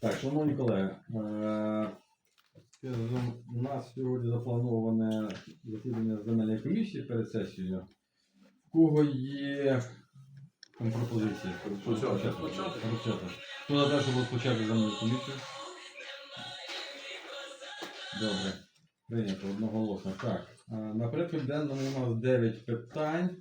Так, шановні колеги, е, у нас сьогодні заплановане засідання земельної комісії перед сесією. В кого є там пропозиції? Розпочати. Хто за те, щоб розпочати земельну комісію? Добре. Прийнято одноголосно. Так. е, На порядку денному у нас 9 питань.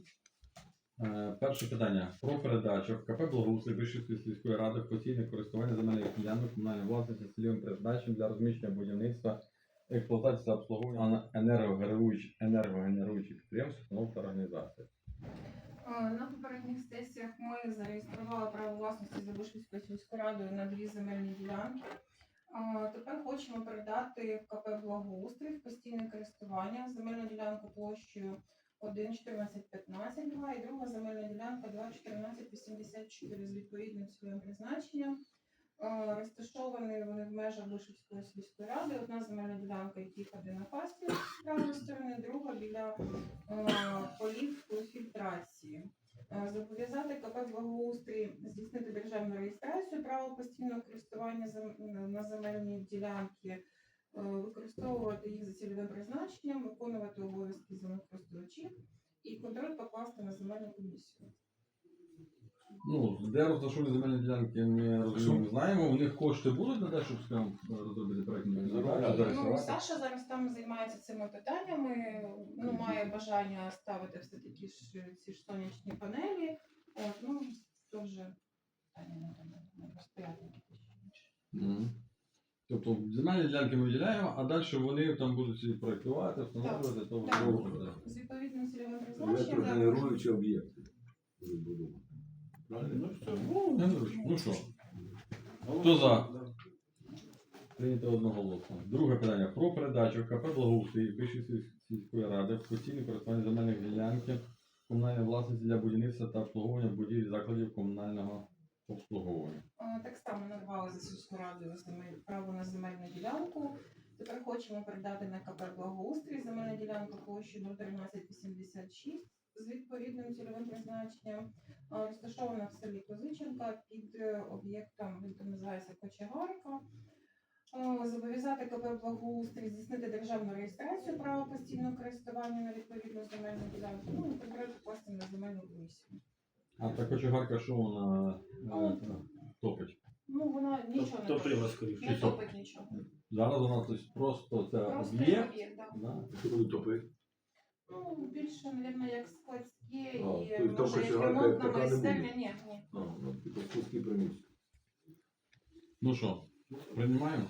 Е, Перше питання про передачу в КП Благоустрій Вишівської сільської ради постійне користування земельних ділянок комунальної власності цільовим призначенням для розміщення будівництва, експлуатації та обслуговування енергогенеруючих енергогенеруючих підприємств, установ та організацій. Е, На попередніх сесіях ми зареєстрували право власності Забушівською сільською радою на дві земельні ділянки. Е, Тепер хочемо передати в КП Благоустрій в постійне користування земельну ділянку площею 1,1415 га і друга земельна ділянка 2,1484 з відповідним цільовим призначенням. Розташовані вони в межах Бушівської сільської ради. Одна земельна ділянка, який ходи на пасті з правої сторони, друга біля полів фільтрації. Зобов'язати КП благоустрій здійснити державну реєстрацію права постійного користування на земельні ділянки, використовувати їх за цільовим призначенням, виконувати обов'язки землекористувачів і контроль покласти на земельну комісію. Ну, де розташовані земельні ділянки, ми розуміємо, знаємо. У них кошти будуть на те, щоб скажімо, розробити проєктну Ну. Ну? Саша зараз там займається цими питаннями, ну, має бажання ставити все-таки ж ці ж сонячні панелі. От, ну, це вже питання не не. Мгм. Тобто земельні ділянки ми виділяємо, а далі вони там будуть ці проєктувати, встановлювати, то Так. вже З відповідним цільовим призначенням. Електрогенеруючі об'єкти. будуть будувати. Правильно? Ну, Геннадійович, ну що, Хто за? прийнято одноголосно. Друге питання. Про передачу КП Благоустрій Вищої сільської ради в постійне користування земельних ділянки комунальної власності для будівництва та обслуговування будівель закладів комунального обслуговування. Так само надавали за сільську раду право на земельну ділянку. Тепер хочемо передати на КП Благоустрій земельну ділянку площею 01386 з відповідним цільовим призначенням. Розташована в селі Козиченка під е, об'єктом, він там називається Кочегарка. Зобов'язати КП Благоустрій здійснити державну реєстрацію права постійного користування на відповідну земельну ділянку. Ну, і контроль покласти на земельну комісію. А та кочегарка, що вона е, топить? Ну, вона нічого не Топлива топить. скоріше. Не топить нічого. Зараз вона тобто, просто це Просто об'єкт. об'єкт, да. Да? Що? Ну, більше, мабуть, як складське А, і тобто може як кочегарка як ремонтна така не майстерня. буде? Ні, ні. А, ну, типу пусті приміщення. Ну що, приймаємо?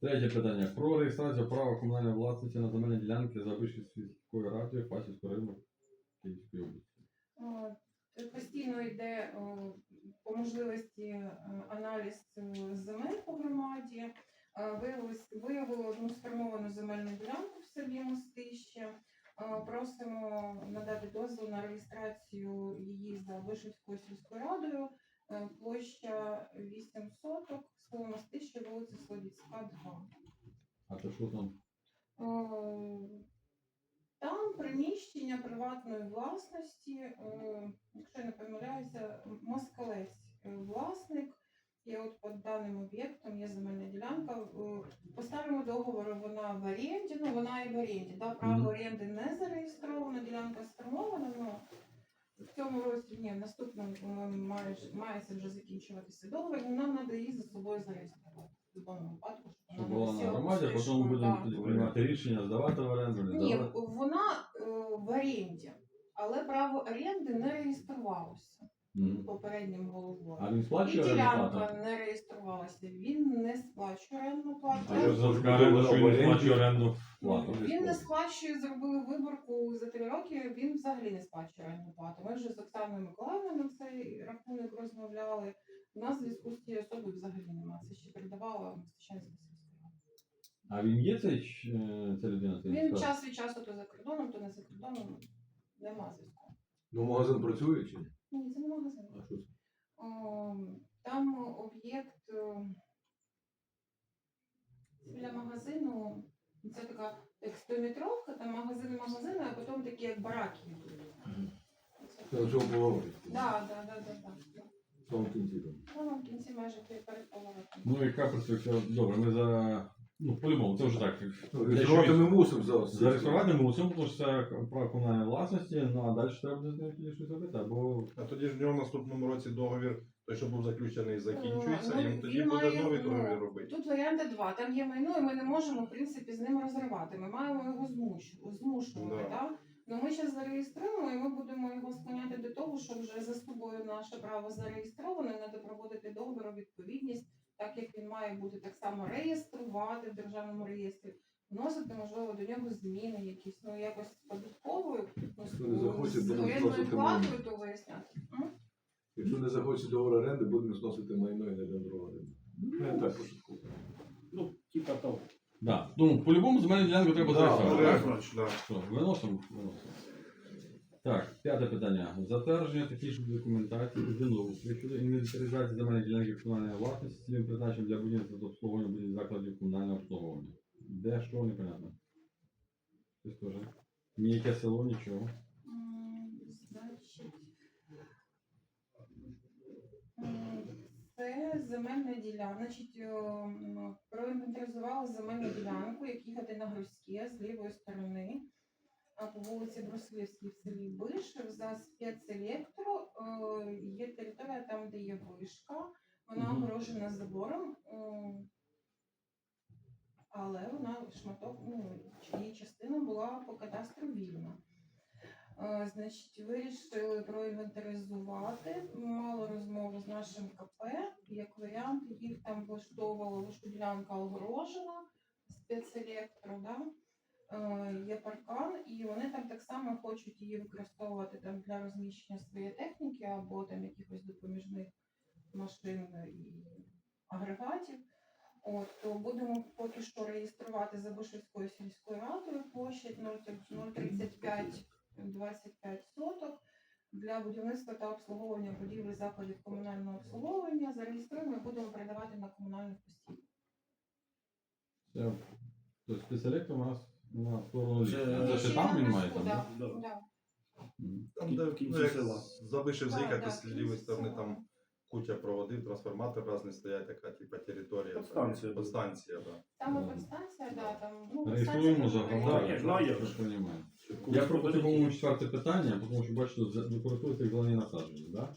Третє питання. Про реєстрацію права комунальної власності на земельні ділянки за Вищою сільською радою Фасівського району Київської області. О, це Постійно йде о, по можливості е, аналіз е, земель по громаді. Е, Виявилось, виявили одну сформовану земельну ділянку в селі Мостище. Е, Просимо надати дозвіл на реєстрацію її за Вишівською сільською радою. Е, Площа 8 соток, село Мостище, вулиця Слобідська, 2. А то що там? Е, Там приміщення приватної власності, е, якщо я не помиляюся, москалець е, власник. І от під даним об'єктом є земельна ділянка. Е, По старому договору вона в оренді, ну вона і в оренді. Да? Право оренди не зареєстровано, ділянка сформована. Ну, в цьому році, ні, в наступному має, мається вже закінчуватися договір, і нам треба її за собою зареєструвати. В будь-якому випадку, щоб вона на громаді, а потім будемо приймати рішення, здавати в оренду, не Ні, здавати. вона е, в оренді, але право оренди не реєструвалося Мгм. попереднім головою. А він І сплачує оренду ділянка плату? не реєструвалася. Він не сплачує орендну плату. А що за Він скарга, що він не сплачує оренду плату? Він не сплачує, зробили виборку за три роки, він взагалі не сплачує орендну плату. Ми вже з Оксаною Миколаївною на цей рахунок розмовляли. У нас зв'язку з цією особою взагалі немає. Це ще передавала сільська рада. А він є цей, е, ця людина? цей Він час від часу то за кордоном, то не за кордоном. Нема зв'язку. Ну, магазин працює чи ні? Ні, це не магазин. А що це? О, Там об'єкт біля магазину. Це така як стометровка, там магазин магазини, а потім такі як бараки. йдуть. Це- на цьому повороті. Да, да, да, да, да. В кінці там. Воно в кінці майже перед поворотом. Ну, яка перспектива? Добре, ми за. Ну, по-любому, це вже так. Ну, Реєструвати ми мусимо зараз. Зареєструвати ми мусимо, тому що це право комунальної власності, ну а далі треба буде з ним щось робити, або А тоді ж в нього в наступному році договір, той, що був заключений, закінчується, Ну, їм тоді він буде має, новий ну, договір робити. Тут варіанти два. Там є майно, і ми не можемо, в принципі, з ним розривати. Ми маємо його змуш- змушувати. Да. Да. Ну ми зараз зареєструємо і ми будемо його склоняти до того, що вже за собою наше право зареєстроване, треба проводити договір у відповідність, так як він має бути так само реєструвати в державному реєстрі, вносити, можливо, до нього зміни якісь, ну якось з податковою, ну, з, Хто не захоче, з будемо орендною вносити платою, то виясняти. М? Якщо не захоче договор оренди, будемо зносити майно і не дендрувати. Ну, я так пошутку. Ну, типа того. Да. Ну, по-любому земельну ділянку треба Да, так? Значить, да. Виносимо? Виносимо. Так, п'яте питання. Затвердження технічної документації з землеустрою щодо інвентаризації земельних ділянки комунальної власності з цілим призначенням для будівництва та обслуговування будівель закладів комунального обслуговування. Де що, непонятно. Щось теж. Ніяке село, нічого. Значить, це земельна ділянка. Значить, проінвентаризували земельну ділянку, як їхати на Грузьке з лівої сторони. По вулиці Бруслівській в селі Бишев за спецелектро е, є територія там, де є вишка. Вона огорожена забором, ем, але вона шматок, ну, її частина була по кадастру вільна. Е, Значить, вирішили проінвентаризувати. Мали розмову з нашим КП. Як варіант, їх там влаштовувала, ділянка огорожена, спецелектро, да? Е, є паркан, і вони там так само хочуть її використовувати там для розміщення своєї техніки або там якихось допоміжних машин і агрегатів. От, то будемо поки що реєструвати за Бишевською сільською радою площадь 035 25 соток для будівництва та обслуговування будівель закладів комунального обслуговування. Зареєструємо і будемо передавати на комунальну постійну. Тобто спеціаліст у нас на сторону Це- Це Ще ще там він має там, да, так? Да. да. Там, де В кінці ну, села. Забишив Да, з лівої сторони, там куча проводів, трансформатор різні стоять, така типа територія. Подстанція. Подстанція, да. Там і да, там ну, Реєструємо за я громаду. знаю, я як розумію. Я четверте питання, тому що бачите, як зелені насадження, так?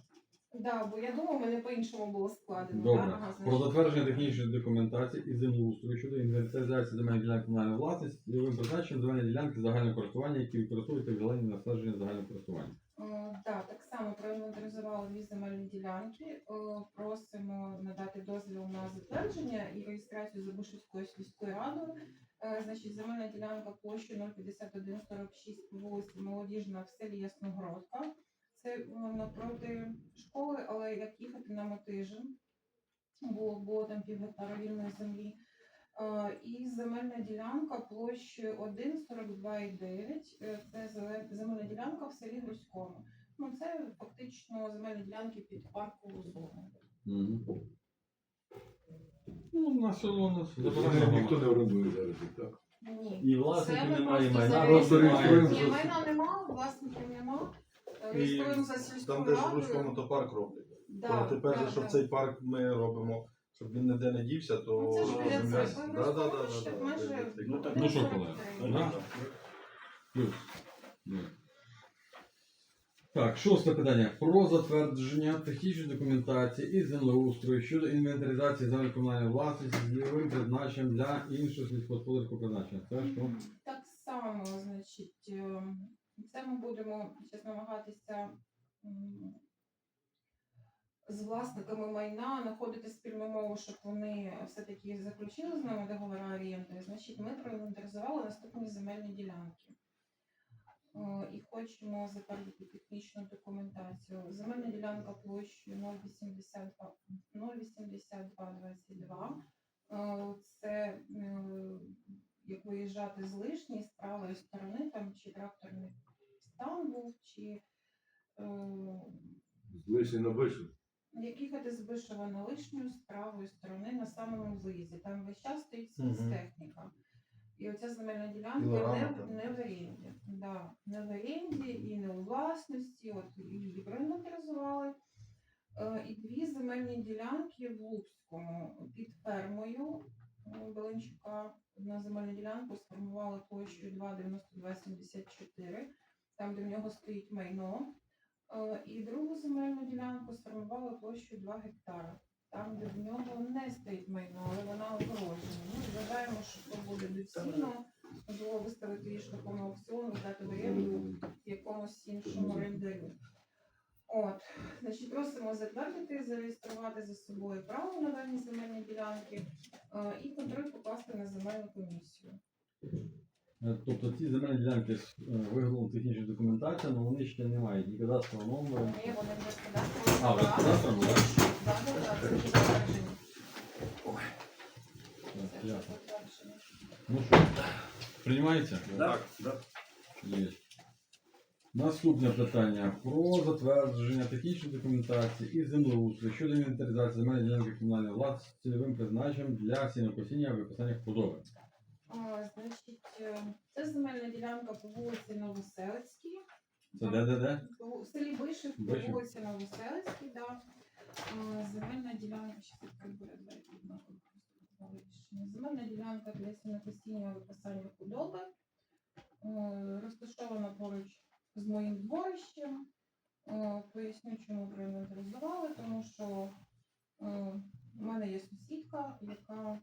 Да, бо я думаю, мене по-іншому було складено. Добре. Да? Ага, Про значить, затвердження технічної документації і землеустрою щодо інвентаризації земельних ділянок комунальної власності цільовим призначенням земельної ділянки загального користування, які використовуються як зелені насадження загального користування. Е, Да, так само проінвентаризували дві земельні ділянки. Е, Просимо надати дозвіл на затвердження і реєстрацію Забушівською сільською радою. Е, Значить, земельна ділянка площею 05146 по вулиці Молодіжна в селі Ясногородка. Це е, напроти школи, але як їхати на Мотижин, було, було там пів гектара вільної землі. І земельна ділянка площею 1,42,9. Е, Це земельна ділянка в селі Грузькому. Ну, це фактично земельні ділянки під паркову зону. Угу. Ну, на село нас Ніхто не орендує зараз, так? Ні. І Це власників ми немає, і просто майна Просто зареєструємо. реєструємо Ні, за- майна нема, власників нема. Е, І сільською Там, де ж радою. Грузькому то парк роблять. Да, То тепер, да, щоб да. цей парк ми робимо, щоб він ніде не дівся, то Ну, це ж біля земля... церкви, Да, да, майже- церкви. Ну, так, Ну що, колеги? Да? Плюс. Ні. Так, шосте питання. Про затвердження технічної документації і землеустрою щодо інвентаризації земель комунальної власності з діловим призначенням для іншого сільськогосподарського призначення. Це що? Так само, значить, е, це ми будемо зараз намагатися з власниками майна знаходити спільну мову, щоб вони все-таки заключили з нами договори оренди. Значить, ми проінвентаризували наступні земельні ділянки. І хочемо затвердити технічну документацію. Земельна ділянка площею 082 08222. Е, Це е, як виїжджати з лишньої, з правої сторони, там чи тракторний стан був, чи е, Лишні на вишив. як їхати з Бишева на лишню з правої сторони на самому виїзді. Там весь час стоїть спецтехніка. І оця земельна ділянка Пілорама не, там. не в оренді. Да, не в оренді і не у власності. От її проінвентаризували. Е, І дві земельні ділянки в Луцькому під фермою е, Беленчука. Одна земельна ділянка сформувала площею 2,9274, там, де в нього стоїть майно. Е, І другу земельну ділянку сформувала площею 2 гектара, там, де в нього не стоїть майно, але вона огорожена. Ми вважаємо, що це буде доцільно було виставити її шляхом аукціону, здати в оренду якомусь іншому орендарю. От, значить, просимо затвердити, зареєструвати за собою право на дані земельні ділянки е, і контроль покласти на земельну комісію. Е, Тобто ці земельні ділянки з е, виглядом технічної документації, але вони ще не мають ні кадастрового номеру. Вони вони вже кадастрові А, вже права. кадастрові, так? Да, да, да, це вже затверджені. Так, Це вже ясно. затверджені. Ну що, приймається? Так, так. Є. Наступне питання про затвердження технічної документації і землеустрою щодо інвентаризації земельної ділянки комунальної влади з цільовим призначенням для сінокосіння виписання худоби. А, Значить, е, це земельна ділянка по вулиці Новоселицькій. Це де де де? У селі Бишів, по Бишів. вулиці Новоселицькій, да. А, Земельна ділянка, ще тут буде. Земельна ділянка для сінокосіння виписання худоби. Е, Розташована поруч з моїм дворищем. Е, Поясню, чому проінвентаризували, тому що е, у мене є сусідка, яка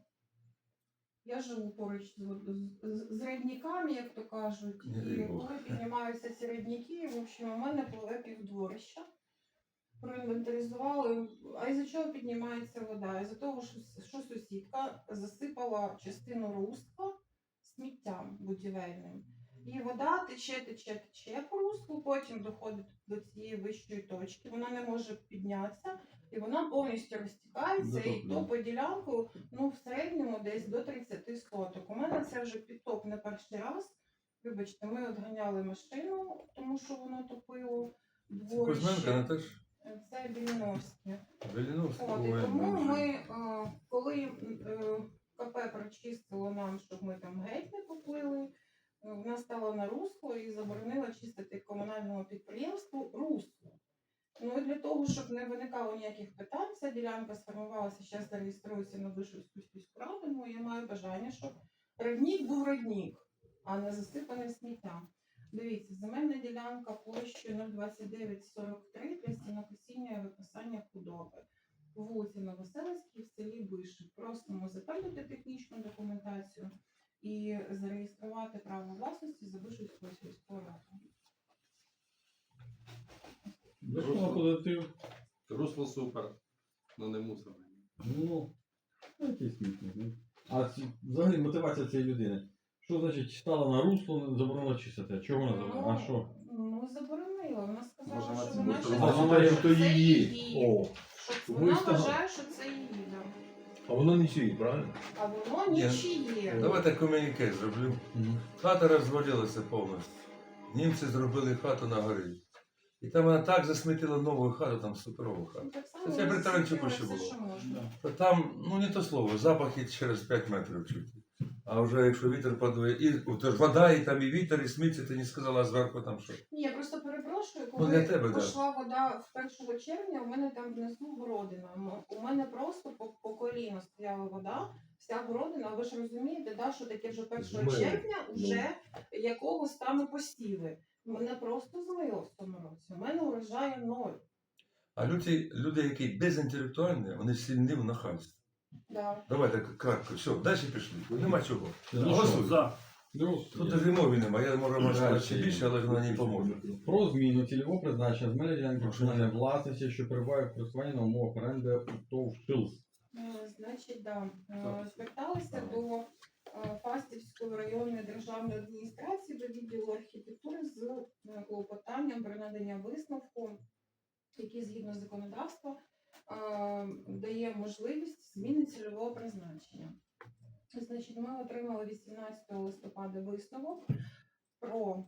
я живу поруч з, з, з рідниками, як то кажуть, і коли піднімаються ці рідники, в общем, у мене пливе півдворища. Проінвентаризували. А із-за чого піднімається вода? Із-за того, що, що сусідка засипала частину руства сміттям будівельним. І вода тече, тече, тече по руслу, потім доходить до цієї вищої точки, вона не може піднятися, і вона повністю розтікається і Затоплює. топить ділянку ну, в середньому десь до 30 соток. У мене це вже підтоп не перший раз. Вибачте, ми от ганяли машину, тому що воно топило Кузьменка, дворище. Наташ? Це Біліновське. Веліновська. От, і тому ми, е, коли е, КП прочистило нам, щоб ми там геть не поплили, вона стала на русло і заборонила чистити комунальному підприємству русло. Ну і для того, щоб не виникало ніяких питань, ця ділянка сформувалася, зараз зареєструється на Вишівську сільську раду, тому я маю бажання, щоб роднік був роднік, а не засипаний сміттям. Дивіться, земельна ділянка площею 02943 для стінокосіння і виписання худоби. По вулиці Новоселицькій в селі Бишів. Просимо затвердити технічну документацію і зареєструвати право власності за Бишівською сільською радою. Кого позитив? Русло супер, але не мусор. Ну, ну, якийсь смітник. Ну. А ці- взагалі мотивація цієї людини. Що значить стала на русло, заборонила чистити? Чого вона заборонила? А що? Ну, заборонила. Вона сказала, Може, що це вона вважає, А вона що що то це її. О, Що вона там- вважає, що це її, да. А воно нічиї, правильно? а воно Ні. нічиє. Давайте комюніке зроблю. Хата розвалилася повністю. Німці зробили хату на горі. І там вона так засмітила нову хату, там суперову хату. Ну, так само Це при Таранчуку ще все, було. що можна. Там, ну не то слово, запахи через 5 метрів чути. А вже якщо вітер подує, і то ж вода, і там і вітер, і сміття, ти не сказала зверху там що. Ні, я просто перепрошую, Ну, коли для тебе, да. пішла вода в 1 червня, у мене там внизу городина. М- У мене просто по, по коліно стояла вода, вся городина. Ви ж розумієте, да, що таке вже 1 Змило. червня, вже якого стану посіви. Мене просто змило в цьому році. У мене урожаю ноль. А люди, люди, які безінтелектуальні, вони сильні в нахальстві. Да. Давайте кратко, все, далі пішли. Нема чого. Ну, Голосуй. За. Тут навіть мови немає, я можу сказати ще більше, але вона не поможе. Про зміну цільового призначення земельної ділянки комунальної власності, що перебуває в користуванні на умовах оренди у ТОВ «Шилс». Е, Значить, да. Е, Так. Зверталися до е, Фастівської районної державної адміністрації до відділу архітектури з е, клопотанням про надання висновку, який згідно законодавства дає можливість зміни цільового призначення. Значить, ми отримали 18 листопада висновок про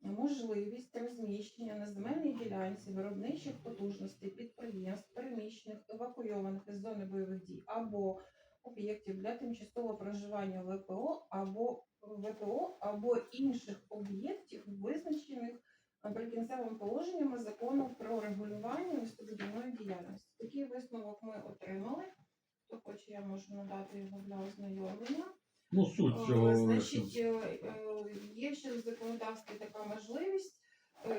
можливість розміщення на земельній ділянці виробничих потужностей підприємств, переміщених, евакуйованих із зони бойових дій або об'єктів для тимчасового проживання ВПО або ВПО або інших об'єктів, визначених прикінцевими положеннями закону про регулювання містобудівної діяльності. Такий висновок ми отримали. Хто хоче, я можу надати його для ознайомлення. Ну, суть Е, цього. Значить, е, е, є ще в законодавстві така можливість,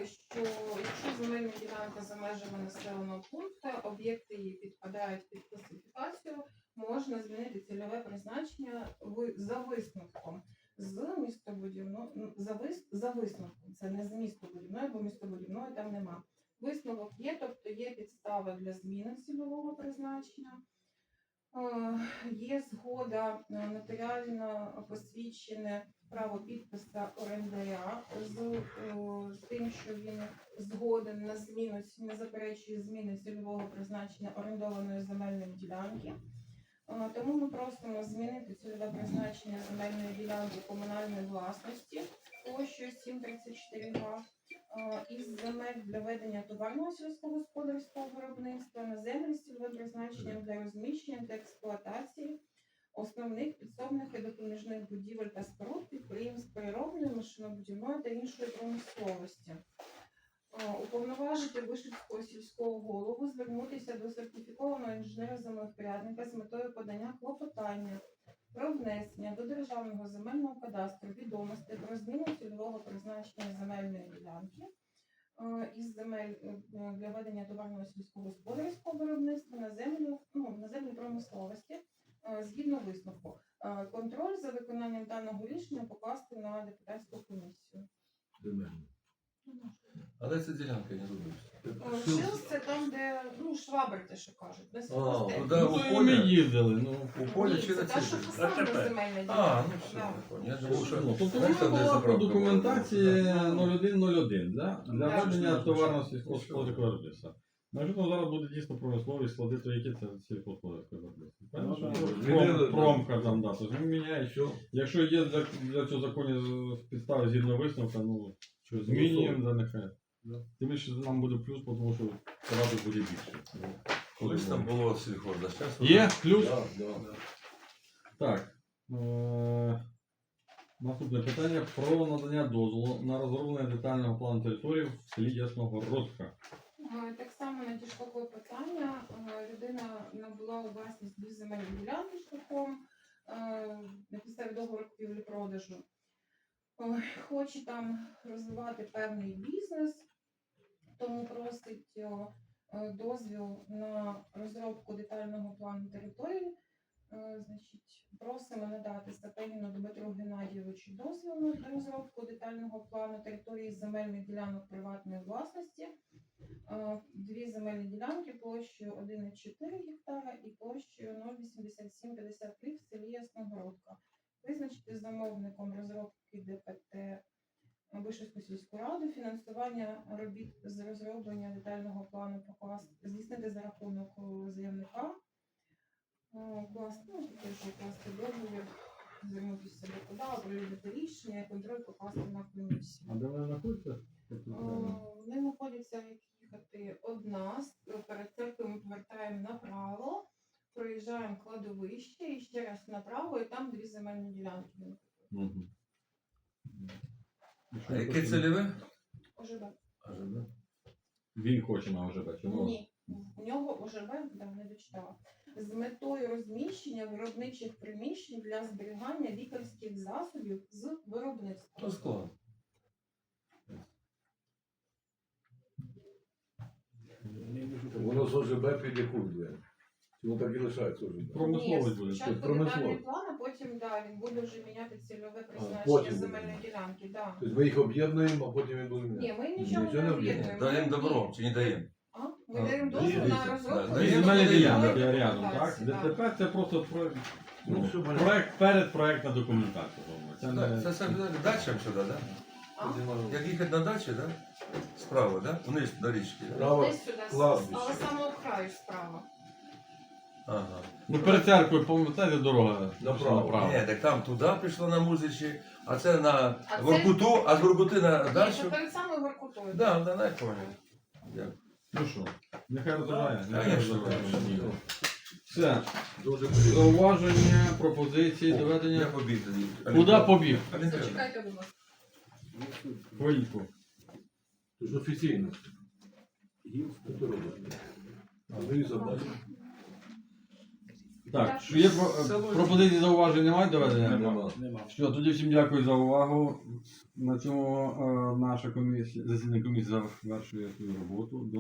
що якщо земельна ділянка за межами населеного пункту, об'єкти її підпадають під класифікацію, можна змінити цільове призначення за висновком з містобудівно за, вис, за висновком. Це не з містобудівної, бо містобудівної там нема. Висновок є, тобто є підстава для зміни цільового призначення. Е, Є згода е, нотаріально посвідчене право підписа орендаря з, е, з тим, що він згоден на зміну, не заперечує зміни цільового призначення орендованої земельної ділянки. Тому ми просимо змінити цільове призначення земельної ділянки комунальної власності площею 734 га із земель для ведення товарного сільськогосподарського виробництва на землі з цільовим призначенням для розміщення та експлуатації основних підсобних і допоміжних будівель та споруд підприємств переробної, машинобудівної та іншої промисловості. Е, Уповноважити Вишівського сільського голову звернутися до сертифікованого інженера-землевпорядника з метою подання клопотання про внесення до державного земельного кадастру відомостей про зміну цільового призначення земельної ділянки е, із земель е, для ведення товарного сільськогосподарського виробництва на землю, ну, на землі промисловості згідно висновку. Контроль за виконанням даного рішення покласти на депутатську комісію. Земельно. Але це ділянка не робиться. Е, Шилс це там, де ну, швабри, те, що кажуть, на А, ну да, у Ну, і ми полі. їздили. Ну, У полі Ні, чи це на та, що цій? земельна А, ділянка. ну все, Да. я понял. Я думав, що Ну, тобто знаєте, вона де була по заправка документації була? 0101, да? для Так. ведення товарного сільськогосподарського виробництва. Значить, ну, зараз буде дійсно промислові склади, то які це сільськогосподарське виробництво. Правильно? Ну, Пром, Змінили, промка там, да, то ми міняємо. Що? Якщо є для, для цього законі з- підстави згідно висновка, ну, що змінюємо, да нехай. Тим більше нам буде плюс, тому що порядок буде більше. Колись там було сільхоз, а зараз Є плюс? Да, да. Так. Е- наступне питання про надання дозволу на розроблення детального плану території в селі Ясногородка. Е, Так само надійшло клопотання. Е, Людина набула у власність дві земельні ділянки шляхом е, на підставі договору купівлі-продажу. Хоче там розвивати певний бізнес, тому просить е, е, дозвіл на розробку детального плану території. Е, Значить, просимо надати Сапеніну Дмитру Геннадійовичу дозвіл на розробку детального плану території земельних ділянок приватної власності. Дві земельні ділянки площею 1,4 гектара і площею 0,8753 в селі Ясногородка. Визначити замовником розробки ДПТ Вишівську сільську раду, фінансування робіт з розроблення детального плану покласти, здійснити за рахунок е, заявника, Е, укласти, ну, укласти договір, звернутися до КУДА, оприлюднити рішення, контроль покласти на комісію. А де вона знаходиться? Е, Вони знаходяться, як їхати одна, перед церквою ми повертаємо направо, проїжджаємо кладовище і ще раз направо, і там дві земельні ділянки. Мгм. А яке цільове? ОЖБ. А. Він хоче на ОЖБ, чому? Ні, у нього ОЖБ, да, не дочитала. З метою розміщення виробничих приміщень для зберігання лікарських засобів з То виробництва. склад. Воно з ОЖБ під воно так і лишається ОЖБ? Промисловість буде. спочатку промисловість. детальний план, а потім да, він буде вже міняти цільове призначення потім земельної буде. ділянки. Да. Тобто ми їх об'єднуємо, а потім він буде міняти. Ні, ми нічого Нічого не не об'єднуємо. Даємо добро чи не даємо? А? Ми А, даємо дивіться, дозвіл на розробку. Ну, земельні ну, ділянки ну, рядом, так? документації, да. ДТП це просто проект, Ну, ну, все проект перед проектна документація. по-моєму. Це не... це, це дачам сюди, да? Як їхати на дачі, да? Справа, да? Вниз до річки. Да? Право, Десь сюди, кладбище. але самого краю справа. Ага. Ну, перед церквою, пам'ятаєте, дорога Направо. направо. Ні, так там туди пішло на музичі, а це на А це- Воркуту, а з Воркути на Ні, це дачу. перед самою Воркутою. Да, да, не понял. Дякую. Ну що, нехай розбирає. Нехай Конечно, конечно. Все, Дуже приємно. зауваження, пропозиції, Я доведення. побіг тоді. Куди побіг? А він. Зачекайте, будь ласка. Хвильку. Це ж офіційно. Робиш? А ну і задача. Так, що є пропозиції зауважень немає доведення? Нема. Нема. Що, тоді всім дякую за увагу. На цьому е, наша комісія, засідання комісії завершує свою роботу. До